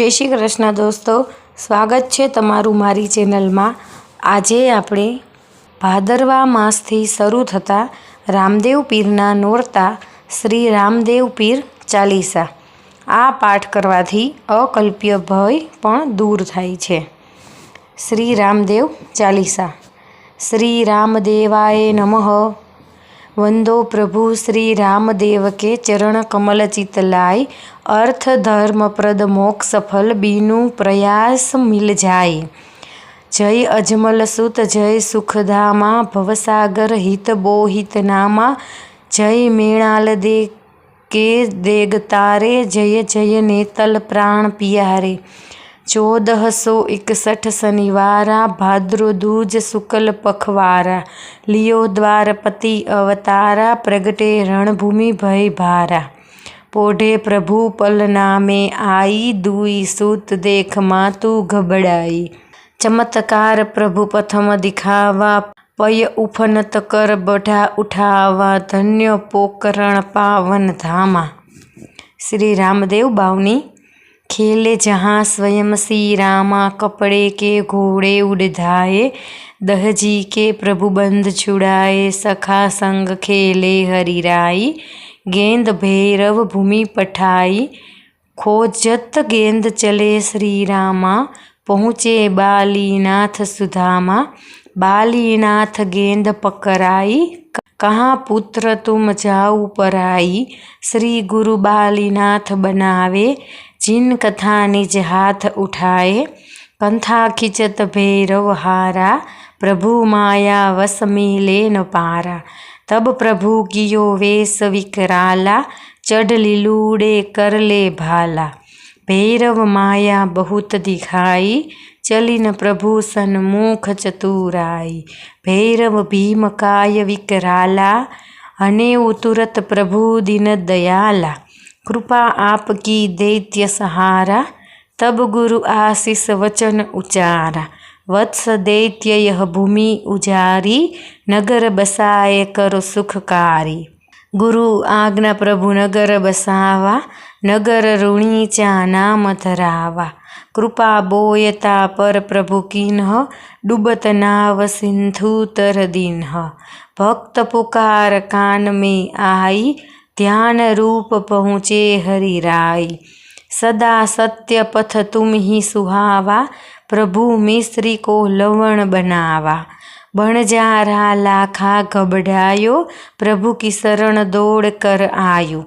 જય શ્રી કૃષ્ણ દોસ્તો, સ્વાગત છે તમારું મારી ચેનલમાં. આજે આપણે ભાદરવા માસથી શરૂ થતા રામદેવ પીરના નોરતા શ્રી રામદેવ પીર ચાલીસા. આ પાઠ કરવાથી અકલ્પ્ય ભય પણ દૂર થાય છે. શ્રી રામદેવ ચાલીસા. શ્રી રામદેવાય નમઃ. વંદો પ્રભુ શ્રી રામદેવ કે ચરણ કમલ ચિત લાય અર્થ ધર્મ પ્રદ મોક્ષ ફલ બીનું પ્રયાસ મિલ જાય જય અજમલ સુત, જય સુખધામા, ભવસાગર હિત બોહિત નામા, જય મેણાલ દે કે દેગ તારે જય જય નેતલ પ્રાણ પિયારે. ચૌદસો એકસઠ શનિવારા ભાદ્રો દૂજ શુકલ પખવારા. લિયો દ્વારપતિ અવતારા પ્રગટે રણભૂમિ ભય ભારા. પોઢે પ્રભુ પલ નામે આઈ, દુઈ સૂત દેખ માતું ગબડાઈ. ચમત્કાર પ્રભુ પ્રથમ દિખાવા, પય ઉફનત કર બઢા ઉઠાવા, ધન્ય પોકરણ પાવન ધામા. શ્રી રામદેવ બાવની खेले जहाँ स्वयं श्री रामा कपड़े के घोड़े उड़ाए दहजी के प्रभु बंद छुड़ाए सखा संग खेले हरिराई गेंद भैरव भूमि पठाई खोजत गेंद चले श्री रामा पहुँचे बालीनाथ सुधामा बालीनाथ गेंद पकड़ाई कहाँ पुत्र तुम जाऊ पराई श्री गुरु बालीनाथ बनावे જીન કથા નિજ હાથ ઉઠાએ કંથા ખીચત ભૈરવ હારા, પ્રભુ માયા વસમી લેન પારા. તબ પ્રભુ કિયો વેસ વિકરાલા ચઢલી લૂડે કરલે ભાલા. ભૈરવ માયા બહુત દિખાઈ, ચલિન પ્રભુ સન્મુખ ચતુરાઈ. ભૈરવ ભીમકાય વિકરાલા હને ઉતુરત પ્રભુ દિન દયાલા. કૃપા આપકી દૈત્ય સહારા, તબ ગુરુ આશીષ વચન ઉચારા વત્સ દૈત્ય યહ ભૂમિ ઉજારી, નગર બસાય કરો સુખકારી. ગુરુ આજ્ઞા પ્રભુ નગર બસાવા, નગર ઋણી ચા નામ ધરાવા. કૃપા બોયતા પર પ્રભુ કિન્હ, ડૂબત નાવ સિંધુ તર દિન્હ. ભક્ત પુકાર કાન મે આઈ ધ્યાનરૂપ પહોંચે હરિરાય. સદા સત્ય પથ તુમ હિ સુહાવા, પ્રભુ મિશ્રી કો લવણ બનાવા. ભણજા રા લાખા ગબડાયો, પ્રભુ કી શરણ દોડ કર આયુ.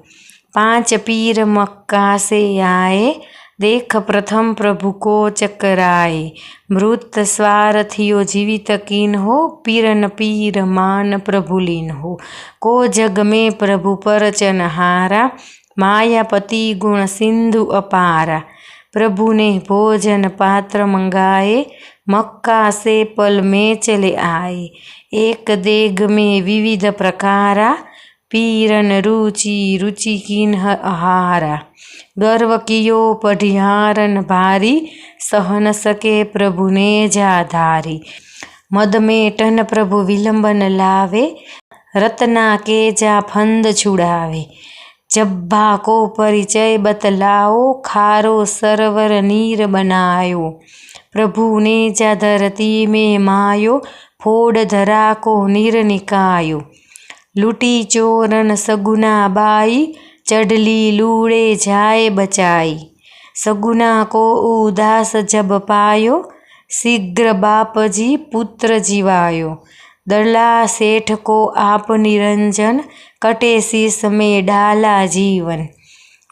પાંચ પીર મક્કા સે આયે દેખ પ્રથમ પ્રભુ કો ચકરાય. મૃત સ્વારથિયો જીવિત કીન હો, પીરન પીર માન પ્રભુલીન હો. કો જગ મે પ્રભુ પરચન હારા માયાપતિ ગુણ સિંધુ અપારા. પ્રભુને ભોજન પાત્ર મંગાએ, મક્કા સે પલ મેં ચલે આય. એક દેગ મેં વિવિધ પ્રકારા પીરન રુચિ રુચિકીન હારા ગર્વ કિયો પઢિહારન ભારી, સહન સકે પ્રભુને જાધારી મદમેટન પ્રભુ વિલંબન લાવે, રત્ના કે જા ફંદ છુડાવે. જબ્બા કો પરિચય બતલાઓ ખારો સરવર નીર બનાયો. પ્રભુને જા ધરતી મેં માયો, ફોડ ધરા કો નીર નિકાયો. લૂંટી ચોરન સગુના બાઈ, ચડલી લૂળે જાય બચાઈ. સગુના કો ઉદાસ જબ પાયો, શીઘ્ર બાપજી પુત્ર જીવાયો. દરલા શેઠ કો આપ નિરંજન, કટે શીસ મેં ડાલા જીવન.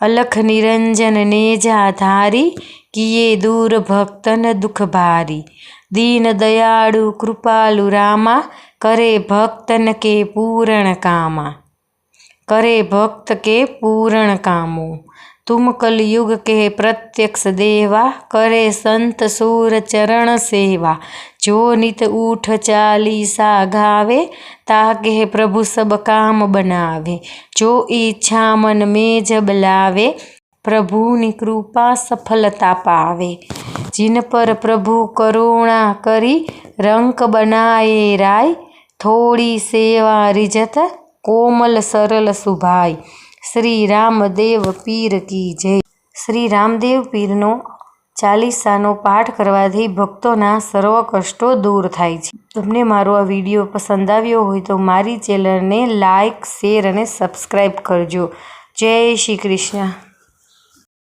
અલખ નિરંજન નેજા ધારી, કિયે દૂર ભક્તન દુખ ભારી. દીન દયાળુ કૃપાલુ રામા કરે ભક્તન કે પૂરણ કામા? કરે ભક્ત કે પૂરણ કામો? તુમ કલયુગ કે પ્રત્યક્ષ દેવા? કરે સંત સૂર ચરણ સેવા? જો નિત ઊઠ ચાલીસા ગાવે તાકે પ્રભુ સબ કામ બનાવે? જો ઈચ્છા મન મેં જબ લાવે પ્રભુની કૃપા સફલતા પાવે? જિન પર પ્રભુ કરુણા કરી, રંક બનાએ રાય થોડી સેવા રીજત કોમલ સરળ સુભાઈ. શ્રી રામદેવ પીર કી જય. શ્રી રામદેવ પીરનો ચાલીસાનો પાઠ કરવાથી ભક્તોના સર્વ કષ્ટો દૂર થાય છે. તમને મારો આ વીડિયો પસંદ આવ્યો હોય તો મારી ચેનલને લાઇક શેર અને સબસ્ક્રાઈબ કરજો. જય શ્રી કૃષ્ણ.